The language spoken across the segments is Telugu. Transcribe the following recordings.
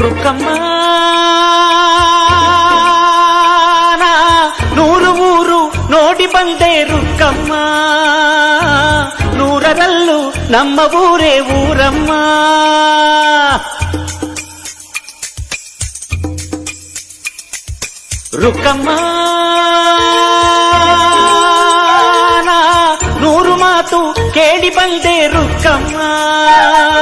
రుక్కమ్మ నా నూరు ఊరు నోటి ಬಂದೆ రుక్కమ్మ నూరరల్లు ನಮ್ಮ ಊರೇ ಊರಮ್ಮ ರುಕ್ಕಮ್ಮ ನಾ ನೂರು ಮಾತು ಕೇಳಿ ಬಂದೆ ರುಕ್ಕಮ್ಮ ನೂರರಲ್ಲೂ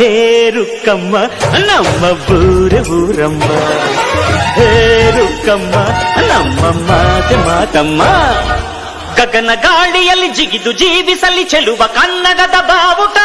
ಹೇ ರುಕ್ಕಮ್ಮ ನಮ್ಮ ಊರ ಊರಮ್ಮ ಹೇ ರುಕ್ಕಮ್ಮ ನಮ್ಮ ಮಾತ ಮಾತಮ್ಮ ಗಗನ ಗಾಳಿಯಲ್ಲಿ ಜಿಗಿದು ಜೀವಿಸಲಿ ಚೆಲುವ ಕನ್ನಡದ ಬಾವುಟ